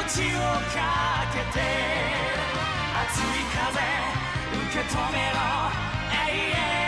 命をかけて熱い風受け止めろ。永遠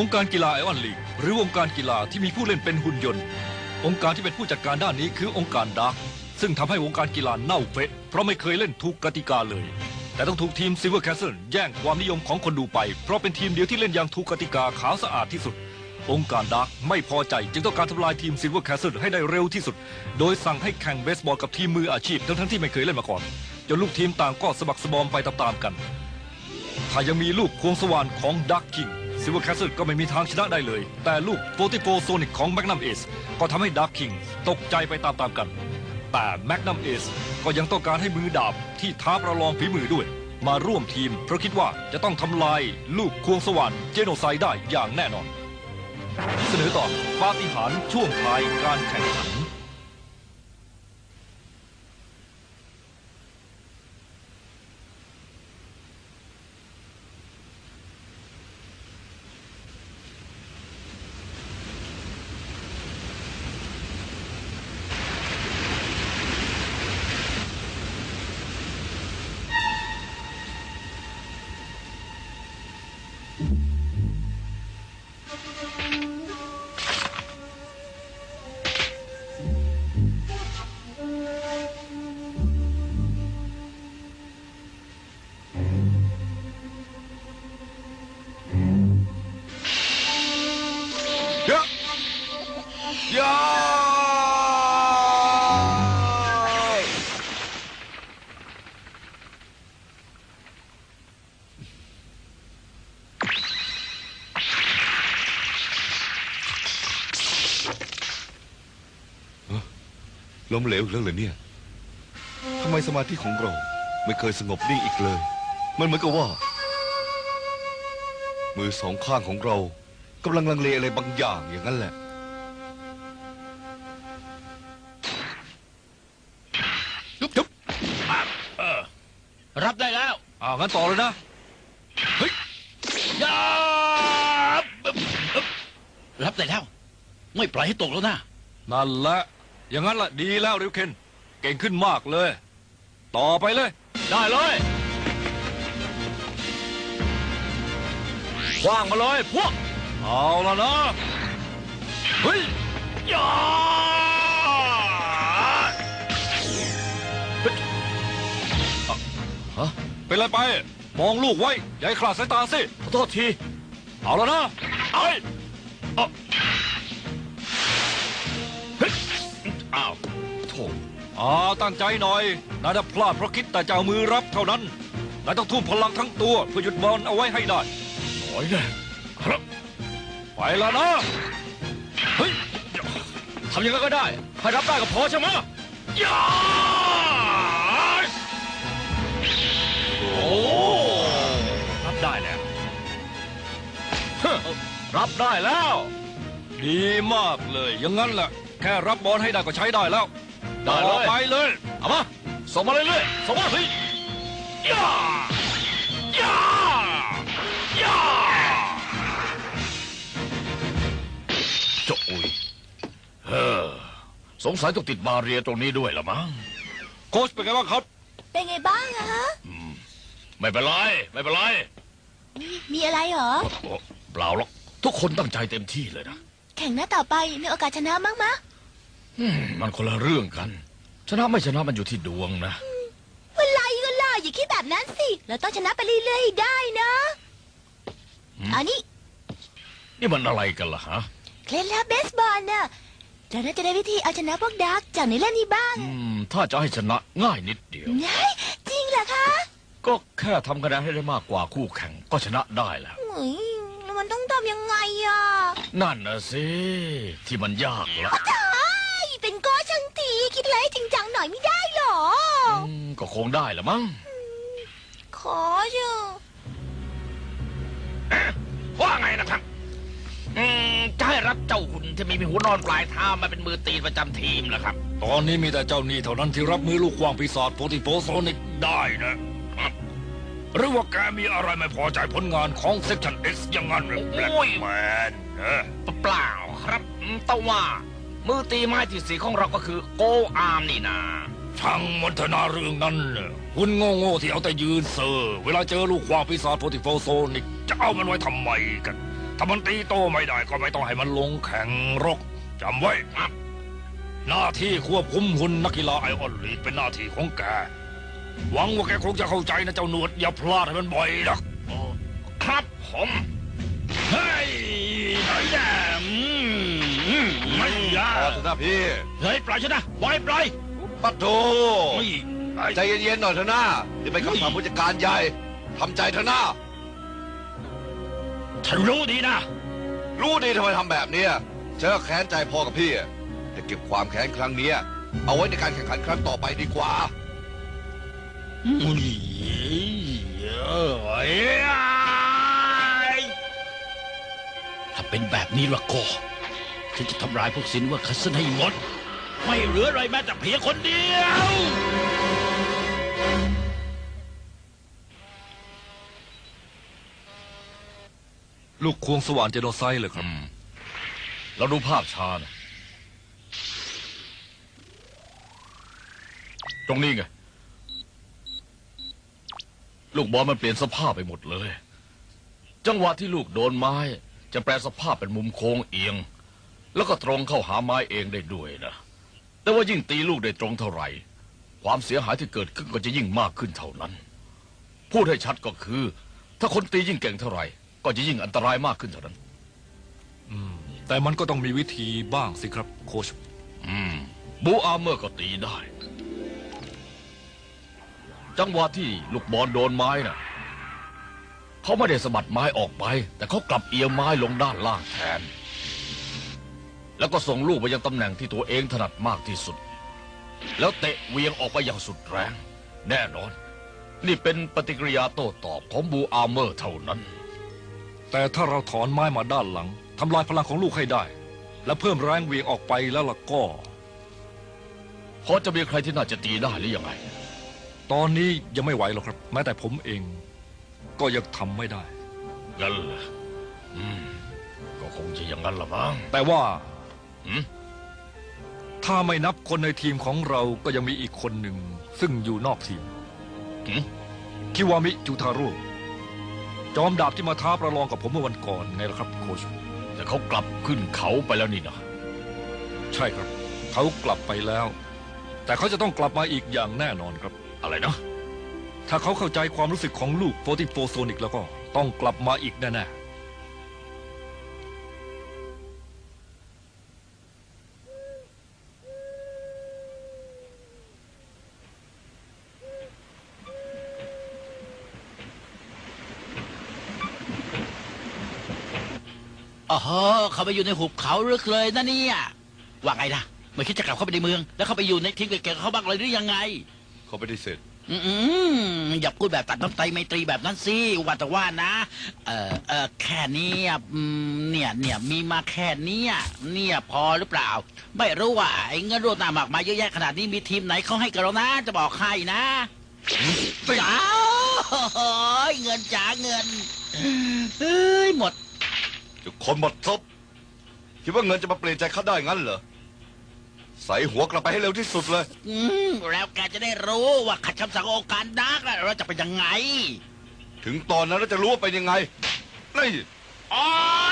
วงการกีฬาไอออนลีกหรือวงการกีฬาที่มีผู้เล่นเป็นหุ่นยนต์ องค์การที่เป็นผู้จัดการด้านนี้คือองค์การดาร์กซึ่งทำให้วงการกีฬาเน่าเฟะเพราะไม่เคยเล่นถูกกติกาเลย แต่ต้องถูกทีมซิลเวอร์แคสเซิลแย่งความนิยมของคนดูไป เพราะเป็นทีมเดียวที่เล่นอย่างถูกกติกาขาวสะอาดที่สุด องค์การดาร์กไม่พอใจจึงต้องการทำลายทีมซิลเวอร์แคสเซิลให้ได้เร็วที่สุด โดยสั่งให้แข่งเบสบอลกับทีมมืออาชีพทั้งๆที่ไม่เคยเล่นมาก่อนจนลูกทีมต่างก็สะบักสะบอมไปตามๆกันถ้ายังมีลูกควงสว่านของดักคิง ซิลเวอร์แคสเซิลก็ไม่มีทางชนะได้เลย แต่ลูก44โซนิกของแมกนัมเอสก็ทำให้ดักคิงตกใจไปตามๆกัน แต่แมกนัมเอสก็ยังต้องการให้มือดาบที่ท้าประลองฝีมือด้วย มาร่วมทีมเพราะคิดว่าจะต้องทำลายลูกควงสว่านเจโนไซด์ได้อย่างแน่นอน เสนอต่อปาฏิหาริย์ช่วงท้ายการแข่งขัน ล้มเหลวอีกแล้วเหรอเนี่ยทำไมสมาธิของเราไม่เคยสงบนิ่งอีกเลย มันเหมือนกับว่า มือสองข้างของเรากำลังลังเลอะไรบางอย่างอย่างนั้นแหละ ยุบยุบรับได้แล้วอ่างั้นต่อเลยนะ เฮ้ยยาบรับได้แล้ว ไม่ปล่อยให้ตกแล้วนะ นั่นแหละ อย่างนั้นแหละดีแล้วริวเคน เก่งขึ้นมากเลย ต่อไปเลย ได้เลยว่างมาเลยพวก เอาละนะ เฮ้ยยาเป็นไรไป มองลูกไว้ อย่าให้ขลาดสายตาสิ ขอโทษที เอาละนะ เอ้ยเอ อ่าตั้งใจหน่อยนายจะพลาดเพราะคิดแต่จะเอามือรับเท่านั้นนายต้องทุ่มพลังทั้งตัวเพื่อหยุดบอลเอาไว้ให้ได้หน่อยเลยครับ ไปแล้วนะเฮ้ยทำยังไงก็ได้ให้รับได้ก็พอใช่ไหมยาโอ้รับได้แล้วฮะรับได้แล้ว ดีมากเลยอย่างนั้นแหละแค่รับบอลให้ได้ก็ใช้ได้แล้ว ได้เลยต่อไปเลย เอามาส่งมาเรื่อยๆส่งมาเฮ้ยยายายาโจ้ยเฮ้อสงสัยต้องติดมาเรียตรงนี้ด้วยละมั้งโค้ชเป็นไงบ้างครับ เป็นไงบ้างอะฮะ ไม่เป็นไร ไม่เป็นไรมีมีอะไรเหรอ โอ้เปล่าหรอกทุกคนตั้งใจเต็มที่เลยนะ แข่งหน้าต่อไปมีโอกาสชนะมั้งมะ อืมมันคนละเรื่องกัน ชนะไม่ชนะมันอยู่ที่ดวงนะ เวลาก็ล่ะอย่าคิดแบบนั้นสิ เราต้องชนะไปเรื่อยๆให้ได้นะอืม อันนี้นี่มันอะไรกันล่ะฮะเคล็ดลับเบสบอลน่ะเราน่าจะได้วิธีเอาชนะพวกดักจากในเล่นนี้บ้างอืม ถ้าจะให้ชนะง่ายนิดเดียว ไงจริงเหรอคะก็แค่ทำคะแนนให้ได้มากกว่าคู่แข่งก็ชนะได้แล้ว อุ๊ยแล้วมันต้องทำยังไงอะนั่นนะสิ ที่มันยากละใช่เป็นโก้ช่าง คงได้ละมั้งขอเถอะว่าไงนะครับ อืมจะให้รับเจ้าหุ่นที่มีหัวนอนปลายเท้ามาเป็นมือตีนประจำทีมนะครับ ตอนนี้มีแต่เจ้าหนี้เท่านั้นที่รับมือลูกกวางปีศาจโพติโฟโซนิกได้นะหรือว่าแกมีอะไรไม่พอใจผลงานของเซ c ชันเอ็กซ์อย่างนั้นหรือแบล็โอ้ย แมนนะเปล่าครับอืมแต่ว่า มือตีไม้ที่สีของเราก็คือโกอาร์มนี่นาช่างมันเถอะนาเรื่องนั้นน่ะคุณโง่ๆที่เอาแต่ยืนเซอร์เวลาเจอลูกกวางปีศาจโพติโฟโซนิกจะเอามันไว้ทำไมกัน ถ้ามันตีโตไม่ได้ก็ไม่ต้องให้มันลงแข่งรกจำไว้ครับหน้าที่ควบคุมหุ่นนักกีฬาไอออนลีกเป็นหน้าที่ของแก หวังว่าแกคงจะเข้าใจนะเจ้าหนวด อย่าพลาดให้มันบ่อยนักครับผมเฮ้ยไหนแน่อืมอืม ไม่ยาพอกเถอะนะพี่ เฮ้ยปล่อยฉันนะปล่อยปล่อยปัดโถไม่ไอ้ใจเย็นๆหน่อยเถอะนะนี่เป็นคำสั่งผู้จัดการใหญ่ทำใจเถอะนะฉันรู้ดีนะ รู้ดีทำไมทำแบบเนี้ยเจอแค้นใจพอกับพี่อะแต่เก็บความแค้นครั้งเนี้ยเอาไว้ในการแข่งขันครั้งต่อไปดีกว่าอุ้ยเอ้ยถ้าเป็นแบบนี้ละก็ ฉันจะทำลายพวกสินว่าคัสนให้หมด ไม่เหลืออะไรแม้แต่เพียงคนเดียว ลูกควงสว่านเจโนไซด์เลยครับ เราดูภาพช้านะตรงนี้ไง ลูกบอลมันเปลี่ยนสภาพไปหมดเลย จังหวะที่ลูกโดนไม้ จะแปลสภาพเป็นมุมโค้งเอียง แล้วก็ตรงเข้าหาไม้เองได้ด้วยนะ แต่ว่ายิ่งตีลูกได้ตรงเท่าไหร่ ความเสียหายที่เกิดขึ้นก็จะยิ่งมากขึ้นเท่านั้น พูดให้ชัดก็คือ ถ้าคนตียิ่งเก่งเท่าไหร่ ก็จะยิ่งอันตรายมากขึ้นเท่านั้นแต่มันก็ต้องมีวิธีบ้างสิครับโค้ชอืม บูอาร์เมอร์ก็ตีได้ จังหวะที่ลูกบอลโดนไม้น่ะ เขาไม่ได้สะบัดไม้ออกไป แต่เขากลับเอียงไม้ลงด้านล่างแทน แล้วก็ส่งลูกไปยังตำแหน่งที่ตัวเองถนัดมากที่สุด แล้วเตะเหวียงออกไปอย่างสุดแรง แน่นอน นี่เป็นปฏิกิริยาโต้ตอบของบูอาร์เมอร์เท่านั้น แต่ถ้าเราถอนไม้มาด้านหลังทำลายพลังของลูกให้ได้ และเพิ่มแรงเหวียงออกไปแล้วล่ะก็พอจะมีใครที่น่าจะตีได้หรือยังไง ตอนนี้ยังไม่ไหวหรอกครับ แม้แต่ผมเอง ก็ยังทำไม่ได้งั้นเหรออืมก็คงจะอย่างนั้นละมั้งแต่ว่า หืมถ้าไม่นับคนในทีมของเราก็ยังมีอีกคนหนึ่ง ซึ่งอยู่นอกทีมหืมคิวามิจูทาโร่จอมดาบที่มาท้าประลองกับผมเมื่อวันก่อนไงล่ะครับ โค้ชแต่เขากลับขึ้นเขาไปแล้วนี่นะใช่ครับ เขากลับไปแล้ว แต่เขาจะต้องกลับมาอีกอย่างแน่นอนครับ อะไรนะ ถ้าเขาเข้าใจความรู้สึกของลูกโฟติโฟโซนิกแล้วก็ต้องกลับมาอีกแน่ๆ อ๋อเขาไปอยู่ในหุบเขาลึกเลยนะเนี่ยว่าไงนะไม่คิดจะกลับเข้าไปในเมือง แล้วเข้าไปอยู่ในทีมเก่งๆกับเขาบ้างเลยหรือยังไง เขาไม่ได้เสร็จอืมๆอย่าพูดแบบตัดน้ำไตไมตรีแบบนั้นสิว่าแต่ว่านะ เออเออแค่เนี้ยอืมเนี่ยเนี่ยมีมาแค่เนี้ยเนี่ยพอหรือเปล่า ไม่รู้ว่าไอ้เงินรวดหน้ามากมายเยอะแยะขนาดนี้มีทีมไหนเขาให้กับเรานะจะบอกให้นะจ้าเงินจ๋าเงินเอ้ยหมด จะคนหมดทบคิดว่าเงินจะมาเปลี่ยนใจเขาได้งั้นเหรอ ใส่หัวกลับไปให้เร็วที่สุดเลย อืมแล้วแกจะได้รู้ว่าขัดคำสั่งขององค์การดาร์กแล้วเราจะเป็นยังไง ถึงตอนนั้นเราจะรู้ว่าเป็นยังไง นี่ โอ้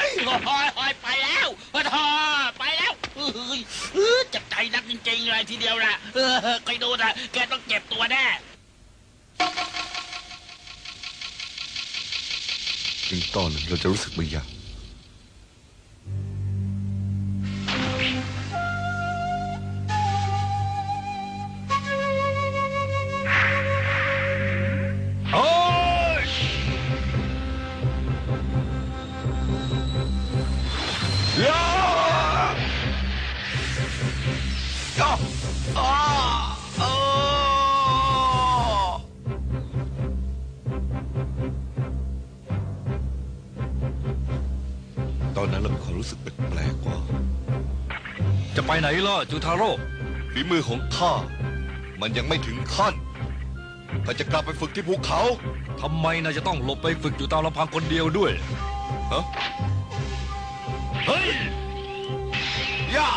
ยโอ้ยโอ้ยไปแล้วโอ้ยไปแล้วเฮ้ยเออจับใจนักจริงๆเลยทีเดียวนะเออคอยดูนะแกต้องเก็บตัวแน่ ถึงตอนนั้นเราจะรู้สึกบางอย่าง จูทาโร่ฝีมือของข้ามันยังไม่ถึงขั้นข้าจะกลับไปฝึกที่ภูเขาทำไมนายจะต้องหลบไปฝึกอยู่ตามลำพังคนเดียวด้วยฮะเฮ้ยย่า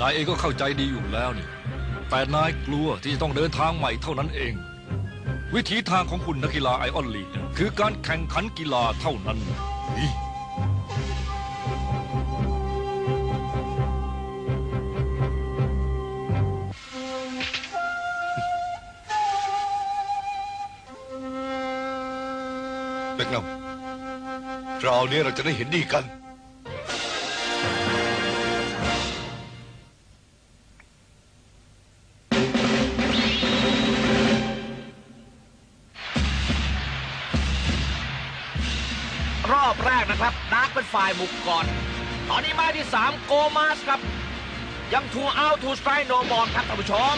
นายเองก็เข้าใจดีอยู่แล้วนี่ แต่นายกลัวที่จะต้องเดินทางใหม่เท่านั้นเอง วิถีทางของคุณนักกีฬาไอออนลีกคือการแข่งขันกีฬาเท่านั้นาวนี้เราจะได้เห็นดีกัน รอบแรกนะครับดาร์กเป็นฝ่ายบุกก่อน ตอนนี้ม้ที่ 3 โกมาสครับ ยังทูเอาทูสไตร์โนบอลครับท่านผู้ชม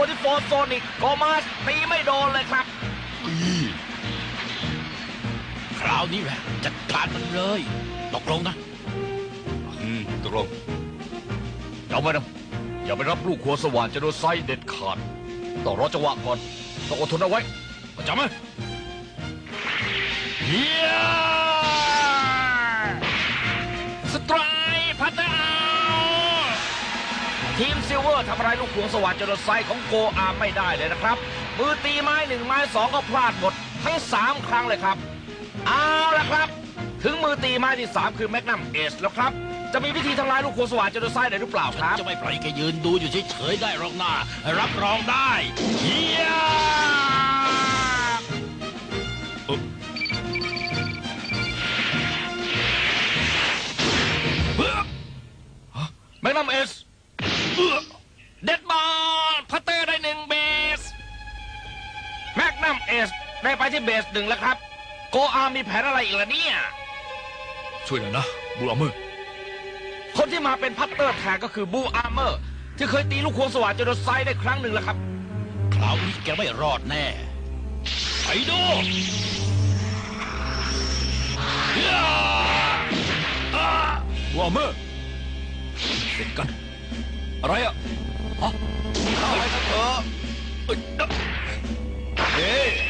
44โซนิกโกมาสตีไม่โดนเลยครับ คราวนี้แหละจัดการมันเลย ตกลงนะ อืมตกลงเอาไปนะอย่าไปรับลูกครัวสว่านจะโดนไส้เด็ดขาด ต้องรอจังหวะก่อน ต้องอดทนเอาไว้จำไหมเฮีย ทีมซิลเวอร์ทำอะไรลูกหวงสวัสดิ์จรดไซของโกอาร์ไม่ได้เลยนะครับ มือตีไม้หนึ่งไม้สองก็พลาดหมด ทั้งสามครั้งเลยครับ เอาละครับ ถึงมือตีไม้ที่สามคือแมกนัมเอสแล้วครับ จะมีวิธีทำลายลูกหวงสวัสดิ์จรดไซได้หรือเปล่าครับ จะไม่ปล่อยแกยืนดูอยู่เฉยๆได้หรอกนะรับรองได้เฮีย ที่เบสหนึ่งแล้วครับ โกอาร์มมีแผนอะไรอีกล่ะเนี่ย ช่วยหน่อยนะบูราเมอร์คนที่มาเป็นพัตเตอร์แทนก็คือบูอาร์เมอร์ ที่เคยตีลูกควงสว่านจนโดนไซด์ได้ครั้งหนึ่งแล้วครับ คราวนี้แกไม่รอดแน่ไปดูบูราเมอร์เด็กกัน อะไรอะฮะอะไรกันเถอะเอ้ยเฮ้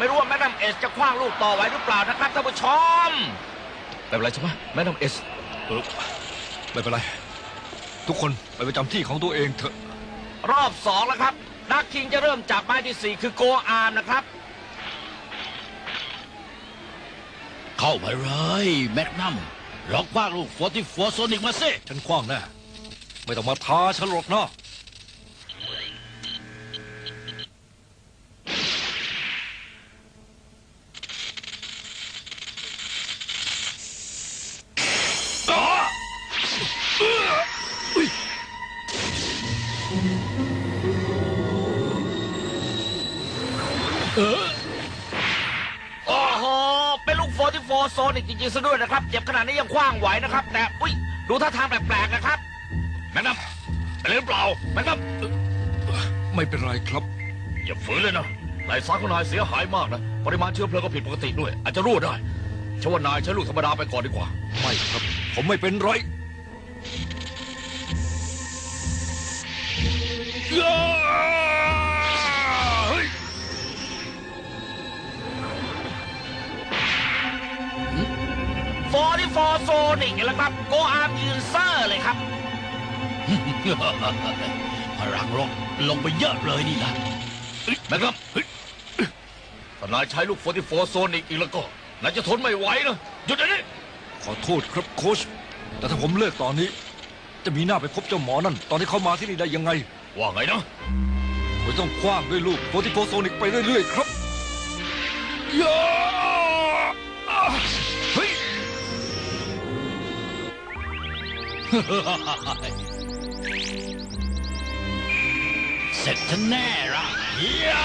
ไม่รู้ว่าแมดนัมเอสจะคว้างลูกต่อไหวหรือเปล่านะครับท่านผู้ชมไม่เป็นไรใช่ไหมแม่น้ำเอสเออไม่เป็นไร ทุกคนไปประจำที่ของตัวเองเถอะ รอบสองแล้วครับดักคิงจะเริ่มจากไม้ที่สี่คือโกอาร์มนะครับ เข้ามาเลยแมกนัมล็อกว่างลูก44โซนิกมาสิฉันคว้างแน่ไม่ต้องมาท้าฉันหรอกนะ จริงๆซะด้วยนะครับ เจ็บขนาดนี้ยังคว้างไหวนะครับ แต่อุ้ยดูท่าทางแปลกๆนะครับ แม่น้ำเป็นหรือเปล่าแม่น้ไม่เป็นไรครับำอย่าฝืนเลยนะนายสารของนายเสียหายมากนะปริมาณเชื้อเพลิงก็ผิดปกติด้วย อาจจะรั่วได้ฉันว่านายใช้ลูกธรรมดาไปก่อนดีกว่า ไม่ครับ ผมไม่เป็นไร 44โซนิกแล้วครับโกอาร์มยืนเซอร์เลยครับ พลังลงลงไปเยอะเลยนี่นะแม่น้ำถ้านายใช้ลูก44โซนิกอีกแล้วก็นายจะทนไม่ไหวนะหยุดเดี๋ยวนี้ขอโทษครับโค้ชแต่ถ้าผมเลิกตอนนี้ จะมีหน้าไปพบเจ้าหมอนั่น ตอนที่เขามาที่นี่ได้ยังไง ว่าไงนะผมต้องคว้างด้วยลูกโพธิโพโซนิกไปเรื่อยๆครับย เสร็จฉันแน่ละยา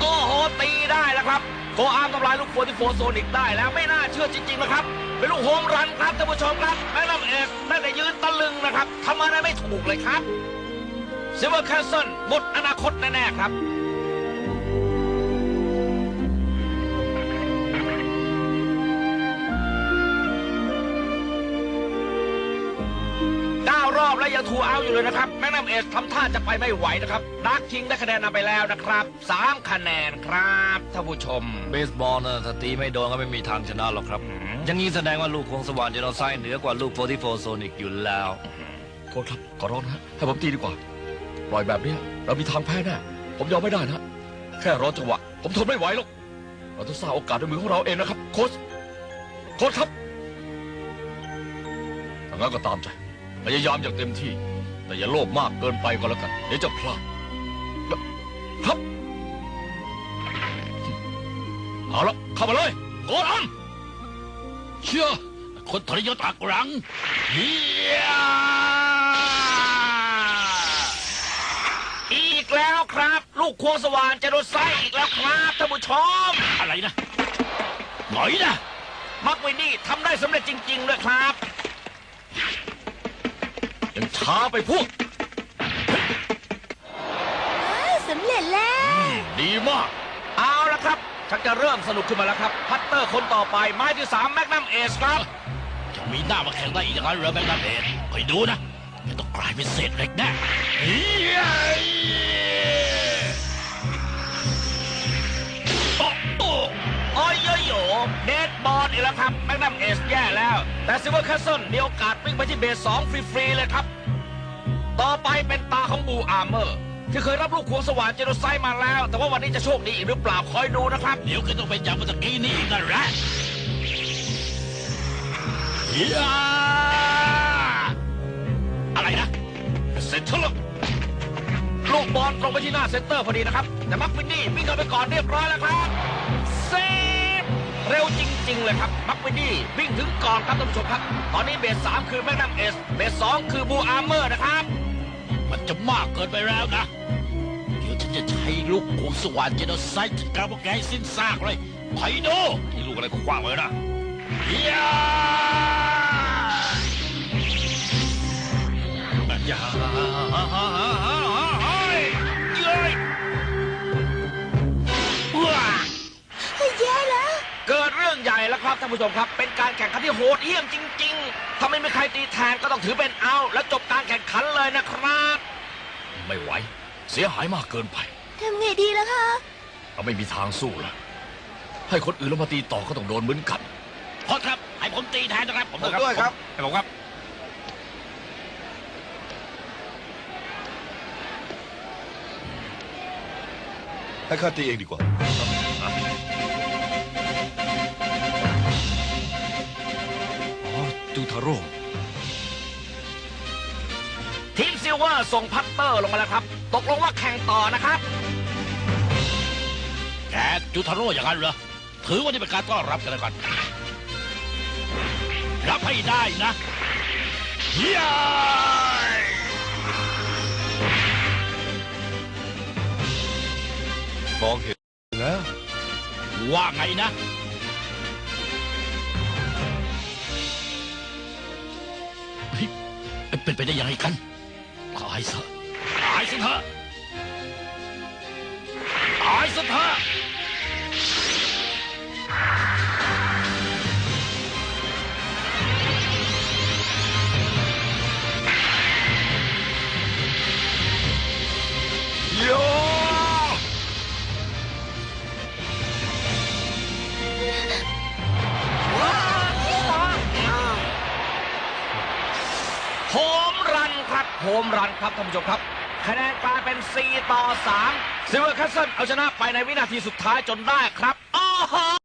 โอ้โหตีได้แล้วครับโกอาร์มทำลายลูกโฟติโฟโซนิกได้แล้วไม่น่าเชื่อจริงๆนะครับ เป็นลูกโฮมรันครับท่านผู้ชมครับแม่นำเอกได้แต่ยืนตะลึงนะครับทำอะไรไม่ถูกเลยครับซิเวอร์แคสเซิลหมดอนาคตแน่ๆครับ ยังทูเอาอยู่เลยนะครับแมกนัมเอสทำท่าจะไปไม่ไหวนะครับดาร์คคิงได้คะแนนนำไปแล้วนะครับสามคะแนนครับท่านผู้ชม เบสบอลนะถ้าตีไม่โดนก็ไม่มีทางชนะหรอกครับอืมอย่างนี้แสดงว่าลูกของสว่านเจโนไซด์เหนือกว่าลูกโพธิโพโซนิกอยู่แล้วโค้ชครับขอร้องนะฮะให้ผมตีดีกว่า ปล่อยแบบเนี้ยเรามีทางแพ้แน่ผมยอมไม่ได้นะ แค่รอจังหวะ ผมทนไม่ไหวหรอกเราต้องสร้างโอกาสด้วยมือของเราเองนะครับ โค้ชโค้ชครับถ้างั้นก็ตามใจ พยายามอย่างเต็มที่ แต่อย่าโลภมากเกินไปก็แล้วกัน เดี๋ยวจะพลาดครับ เอาละเข้ามาเลยโค้ชอันเชื่อ คนทรยศอักหลังเฮียอีกแล้วครับ ลูกควงสว่านจะโดนไส้อีกแล้วครับท่านผู้ชมอะไรนะหน่อยนะมักวินนี่ทำได้สำเร็จจริงๆเลยครับยัง ช้าไปพวก อ้าวสำเร็จแล้ว ดีมาก เอาละครับ ชักจะเริ่มสนุกขึ้นมาแล้วครับ พัตเตอร์คนต่อไปไม้ที่สามแมกนัมเอสครับ จะมีหน้ามาแข่งได้อีกอย่างนั้นเหรอแบงค์ดาเบนคอยดูนะจะต้องกลายเป็นเศษเหล็กแน่เฮียโอ้โอ้โอ้ยโยโย่เดดบอลอีกแล้วครับ แมกนัมเอสแย่แล้ว แต่ซิเวอร์แคสเซิลมีโอกาสวิ่งไปที่เบสสองฟรีๆเลยครับ ต่อไปเป็นตาของบูอาร์เมอร์ ที่เคยรับลูกควงสว่านเจโนไซด์มาแล้ว แต่ว่าวันนี้จะโชคดีอีกหรือเปล่าคอยดูนะครับ เดี๋ยวก็ต้องเป็นอย่างเมื่อตะกี้นี่อีกนั่นแหละเฮียอะไรนะเสร็จฉันแล้วลูกบอลตรงไปที่หน้าเซนเตอร์พอดีนะครับ แต่มักวินนี่วิ่งเข้าไปก่อนเรียบร้อยแล้วครับเซฟเร็วจริง ๆ เลยครับ มักวินนี่วิ่งถึงก่อนครับท่านผู้ชมครับ ตอนนี้เบสสามคือแมกนัมเอสเบสสองคือบูอาร์เมอร์นะครับ มันจะมากเกินไปแล้วนะ เดี๋ยวฉันจะใช้ลูกของสว่านเจโนไซต์จัดการพวกแกให้สิ้นซากเลย ไปดูนี่ลูกอะไรก็คว้างไว้นะเฮีย ครับท่านผู้ชมครับ เป็นการแข่งขันที่โหดเหี้ยมจริง ๆ ถ้าไม่มีใครตีแทนก็ต้องถือเป็นเอา และจบการแข่งขันเลยนะครับ ไม่ไหว เสียหายมากเกินไปทำไงดีล่ะคะ เราไม่มีทางสู้แล้วให้คนอื่นแล้วมาตีต่อก็ต้องโดนเหมือนกันโทษครับ ให้ผมตีแทนนะครับ ผมผมด้วยครับ ให้ผมครับ ให้ข้าตีเองดีกว่า ทาโร่ทีมซิลเวอร์ส่งพัตเตอร์ลงมาแล้วครับ ตกลงว่าแข่งต่อนะครับ แกจูทาโร่อย่างนั้นเหรอ ถือว่านี่เป็นการต้อนรับกันแล้วกัน รับให้ได้นะเฮียมองเห็นแล้ว ว่าไงนะ เป็นไปได้ยังไงกันตายซะตายซะเถอะตายซะเถอะ โฮมรันครับท่านผู้ชมครับ คะแนนกลายเป็น 4 ต่อ3ซิลเวอร์แคสเซิลเอาชนะไปในวินาทีสุดท้ายจนได้ครับอ้อโห